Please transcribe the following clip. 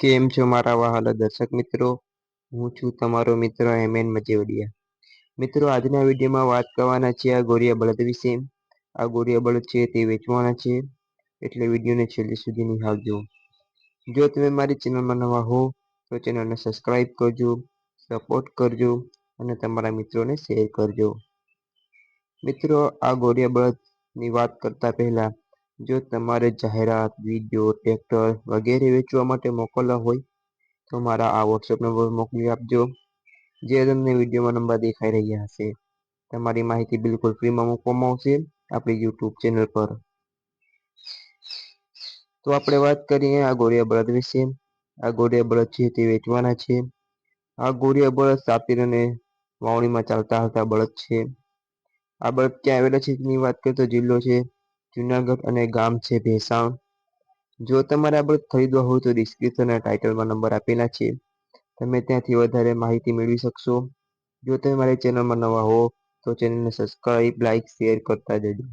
કેમ છો મારા વહાલા દર્શક મિત્રો? હું છું તમારો મિત્ર એમએન મજેવડિયા. મિત્રો, આજના વિડીયોમાં વાત કરવાના છે આ ગોરિયા બળદ વિશે. આ ગોરિયા બળદ છે તે વેચવાના છે, એટલે વિડીયોને છેલ્લે સુધી નિહાળજો. જો તમે મારી ચેનલમાં નવા હો, તો ચેનલને સબસ્ક્રાઈબ કરજો, સપોર્ટ કરજો અને તમારા મિત્રોને શેર કરજો. મિત્રો, આ ગોરિયા બળદની વાત કરતા પહેલા જો તમારે જાહેરાત, વીડિયો, ટ્રેક્ટર વગેરે વેચવા માટે મોકલવા હોય, તો મારા આ વોટ્સએપ નંબર મોકલી આપજો, જે તમને વિડીયોમાં નંબર દેખાઈ રહ્યા હશે. તમારી માહિતી બિલકુલ ફ્રીમાં મૂકવામાં આવશે આપણી યુટ્યુબ ચેનલ પર. તો આપણે વાત કરીએ આ ગોરિયા બળદ વિશે. આ ગોરિયા બળદ છે તે વેચવાના છે. આ ગોરિયા બળદ સાપીર અને વાવણીમાં ચાલતા હતા બળદ છે. આ બળદ ક્યાં આવેલા છે તેની વાત કરીએ તો જિલ્લો છે. જુનાગઢ અને ગામ છે ભેસાણ. જો તમારે આ બળદ ખરીદવા હોય તો ડિસ્ક્રિપ્શન ટાઇટલમાં નંબર આપેલા છે. તમે ત્યાંથી વધારે માહિતી મેળવી શકશો. જો તમે મારી ચેનલમાં નવા હો તો ચેનલને સબસ્ક્રાઈબ લાઇક શેર કરતા જજો.